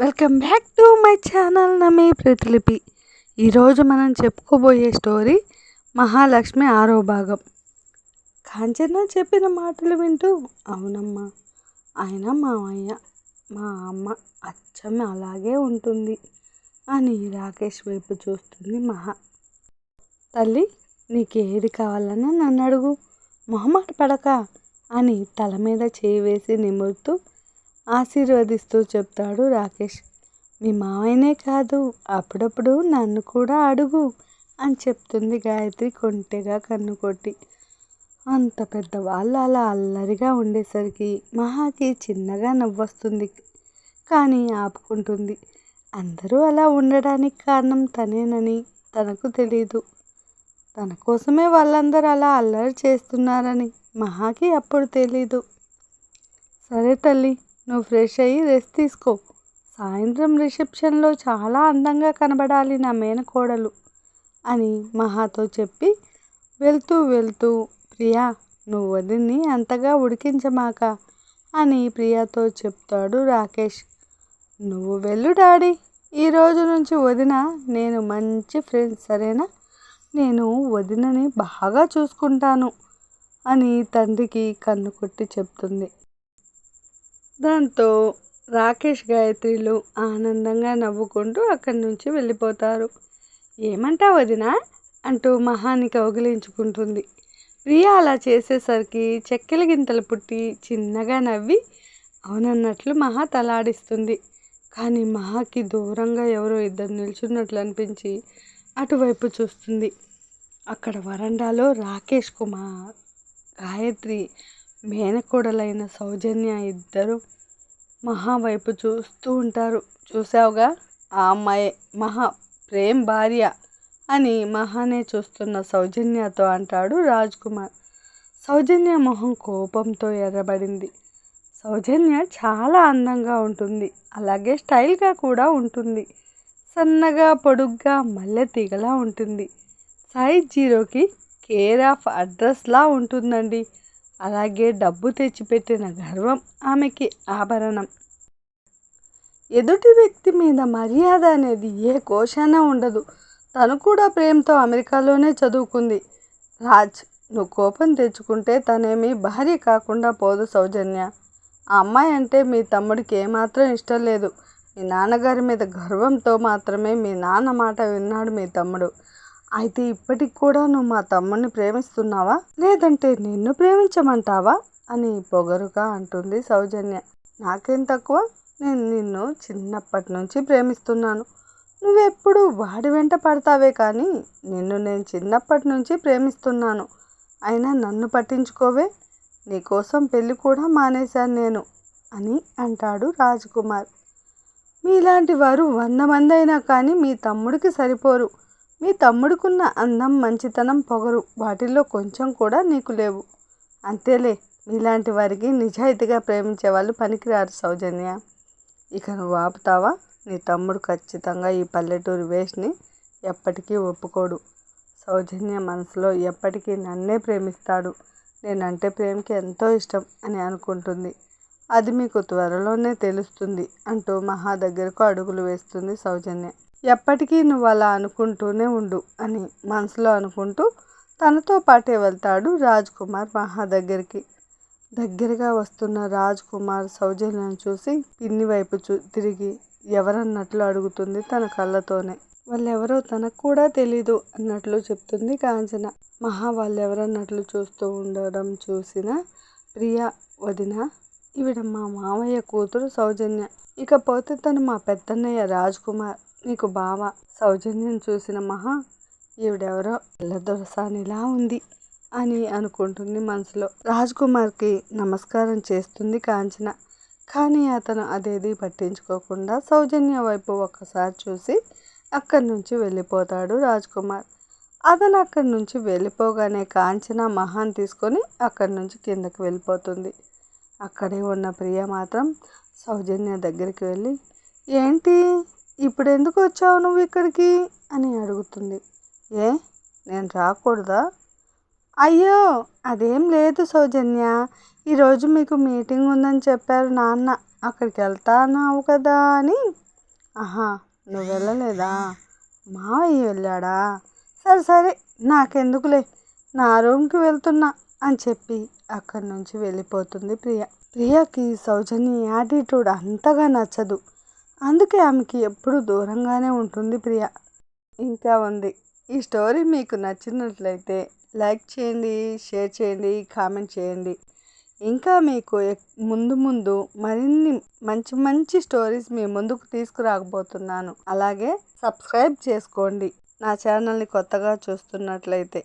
Welcome back to my channel నమే ప్రతిలిపి. ఈరోజు మనం చెప్పుకోబోయే స్టోరీ మహాలక్ష్మి ఆరో భాగం. కాంచన చెప్పిన మాటలు వింటూ అవునమ్మా ఆయన మామయ్య మా అమ్మ అచ్చం అలాగే ఉంటుంది అని రాకేష్ వైపు చూస్తుంది మహా. తల్లి నీకు ఏది కావాలన్నా నన్ను అడుగు మొహమాట పడక అని తల మీద చేయి వేసి నిమురుతూ ఆశీర్వదిస్తూ చెప్తాడు రాకేష్. మీ మామయ్యనే కాదు అప్పుడప్పుడు నన్ను కూడా అడుగు అని చెప్తుంది గాయత్రి కొంటెగా కన్ను కొట్టి అంత పెద్దవాళ్ళు అలా అల్లరిగా ఉండేసరికి మహాకి చిన్నగా నవ్వొస్తుంది. కానీ ఆపుకుంటుంది. అందరూ అలా ఉండడానికి కారణం తనేనని తనకు తెలీదు. తన కోసమే వాళ్ళందరూ అలా అల్లరి చేస్తున్నారని మహాకి అప్పుడు తెలీదు. సరే తల్లి నువ్వు ఫ్రెష్ అయ్యి రెస్ట్ తీసుకో. సాయంత్రం రిసెప్షన్లో చాలా అందంగా కనబడాలి నా మేనకోడలు అని మహాతో చెప్పి వెళ్తూ వెళ్తూ ప్రియా నువ్వు వదిన్ని అంతగా ఉడికించమాక అని ప్రియాతో చెప్తాడు రాకేష్. నువ్వు వెళ్ళు డాడీ ఈ రోజు నుంచి వదిన నేను మంచి ఫ్రెండ్స్ సరేనా? నేను వదినని బాగా చూసుకుంటాను అని తండ్రికి కన్ను కొట్టి చెప్తుంది. దాంతో రాకేష్ గాయత్రిలు ఆనందంగా నవ్వుకుంటూ అక్కడి నుంచి వెళ్ళిపోతారు. ఏమంటా వదినా? అంటూ మహాని కౌగిలించుకుంటుంది ప్రియా అలా చేసేసరికి చెక్కెల గింతలు పుట్టి చిన్నగా నవ్వి అవునన్నట్లు మహా తలాడిస్తుంది. కానీ మహాకి దూరంగా ఎవరో ఇద్దరు నిల్చున్నట్లు అనిపించి అటువైపు చూస్తుంది. అక్కడ వరండాలో రాకేష్ కుమార్ గాయత్రి మేనకోడలైన సౌజన్య ఇద్దరు మహా వైపు చూస్తూ ఉంటారు. చూసావుగా ఆ అమ్మాయి మహా ప్రేమ్ భార్య అని మహానే చూస్తున్న సౌజన్యతో అంటాడు రాజ్ కుమార్ సౌజన్య మొహం కోపంతో ఎర్రబడింది. సౌజన్య చాలా అందంగా ఉంటుంది. అలాగే స్టైల్గా కూడా ఉంటుంది. సన్నగా పొడుగ్గా మల్లె తీగలా ఉంటుంది. సైజ్ జీరోకి కేర్ ఆఫ్ అడ్రస్లా ఉంటుందండి. అలాగే డబ్బు తెచ్చిపెట్టిన గర్వం ఆమెకి ఆభరణం. ఎదుటి వ్యక్తి మీద మర్యాద అనేది ఏ కోశాన ఉండదు. తను కూడా ప్రేమతో అమెరికాలోనే చదువుకుంది. రాజ్ నువ్వు కోపం తెచ్చుకుంటే తనేమి భార్య కాకుండా పోదు సౌజన్య. ఆ అమ్మాయి అంటే మీ తమ్ముడికి ఏమాత్రం ఇష్టం లేదు. మీ నాన్నగారి మీద గర్వంతో మాత్రమే మీ నాన్న మాట విన్నాడు మీ తమ్ముడు. అయితే ఇప్పటికి కూడా నువ్వు మా తమ్ముడిని ప్రేమిస్తున్నావా? లేదంటే నిన్ను ప్రేమించమంటావా? అని పొగరుగా అంటుంది సౌజన్య. నాకేం తక్కువ? నేను నిన్ను చిన్నప్పటి నుంచి ప్రేమిస్తున్నాను. నువ్వెప్పుడు వాడి వెంట పడతావే కానీ నిన్ను నేను చిన్నప్పటి నుంచి ప్రేమిస్తున్నాను. అయినా నన్ను పట్టించుకోవే? నీకోసం పెళ్ళి కూడా మానేశాను నేను అని అంటాడు రాజకుమార్. మీలాంటి వారు వంద మంది అయినా కానీ మీ తమ్ముడికి సరిపోరు. మీ తమ్ముడుకున్న అందం మంచితనం పొగరు వాటిల్లో కొంచెం కూడా నీకు లేవు. అంతేలే నీలాంటి వారికి నిజాయితీగా ప్రేమించే వాళ్ళు పనికిరారు సౌజన్య. ఇక నువ్వు ఆపుతావా? నీ తమ్ముడు ఖచ్చితంగా ఈ పల్లెటూరు వేష్ని ఎప్పటికీ ఒప్పుకోడు. సౌజన్య మనసులో ఎప్పటికీ నన్నే ప్రేమిస్తాడు. నేనంటే ప్రేమకి ఎంతో ఇష్టం అని అనుకుంటుంది. అది మీకు త్వరలోనే తెలుస్తుంది అంటూ మహా దగ్గరకు అడుగులు వేస్తుంది సౌజన్య. ఎప్పటికీ నువ్వు అలా అనుకుంటూనే ఉండు అని మనసులో అనుకుంటూ తనతో పాటే వెళ్తాడు రాజ్ కుమార్ మహా దగ్గరికి. దగ్గరగా వస్తున్న రాజ్ కుమార్ సౌజన్యను చూసి పిన్ని వైపు చూ తిరిగి ఎవరన్నట్లు అడుగుతుంది తన కళ్ళతోనే. వాళ్ళెవరో తనకు కూడా తెలీదు అన్నట్లు చెప్తుంది కాంచన. మహా వాళ్ళు ఎవరన్నట్లు చూస్తూ ఉండడం చూసిన ప్రియా వదిన ఈవిడ మా మామయ్య కూతురు సౌజన్య. ఇకపోతే తను మా పెద్దన్నయ్య రాజ్ కుమార్ నీకు బావ. సౌజన్యం చూసిన మహా ఈవిడెవరో ఇలా ఉంది అని అనుకుంటుంది మనసులో. రాజ్ కుమార్కి నమస్కారం చేస్తుంది కాంచన. కానీ అతను అదేది పట్టించుకోకుండా సౌజన్య వైపు ఒక్కసారి చూసి అక్కడి నుంచి వెళ్ళిపోతాడు రాజ్కుమార్. అతను అక్కడి నుంచి వెళ్ళిపోగానే కాంచన మహాన్ తీసుకొని అక్కడి నుంచి కిందకు వెళ్ళిపోతుంది. అక్కడే ఉన్న ప్రియ మాత్రం సౌజన్య దగ్గరికి వెళ్ళి ఏంటి? ఇప్పుడు ఎందుకు వచ్చావు నువ్వు ఇక్కడికి? అని అడుగుతుంది. ఏ? నేను రాకూడదా? అయ్యో! అదేం లేదు సౌజన్య. ఈరోజు మీకు మీటింగ్ ఉందని చెప్పారు నాన్న. అక్కడికి వెళ్తానావు కదా అని. ఆహా! నువ్వు వెళ్ళలేదా? మావయ్య వెళ్ళాడా? సరే సరే. నాకెందుకులే. నా రూమ్కి వెళ్తున్నా. అని చెప్పి అక్కడి నుంచి వెళ్ళిపోతుంది ప్రియ. ప్రియకి సౌజన్య యాటిట్యూడ్ అంతగా నచ్చదు. అందుకే ఆమెకి ఎప్పుడు దూరంగానే ఉంటుంది ప్రియ. ఇంకా ఉంది. ఈ స్టోరీ మీకు నచ్చినట్లయితే లైక్ చేయండి షేర్ చేయండి కామెంట్ చేయండి. ఇంకా మీకు ఎక్- ముందు ముందు మరిన్ని మంచి మంచి స్టోరీస్ మీ ముందుకు తీసుకురాకపోతున్నాను అలాగే సబ్స్క్రైబ్ చేసుకోండి. నా ఛానల్ని కొత్తగా చూస్తున్నట్లయితే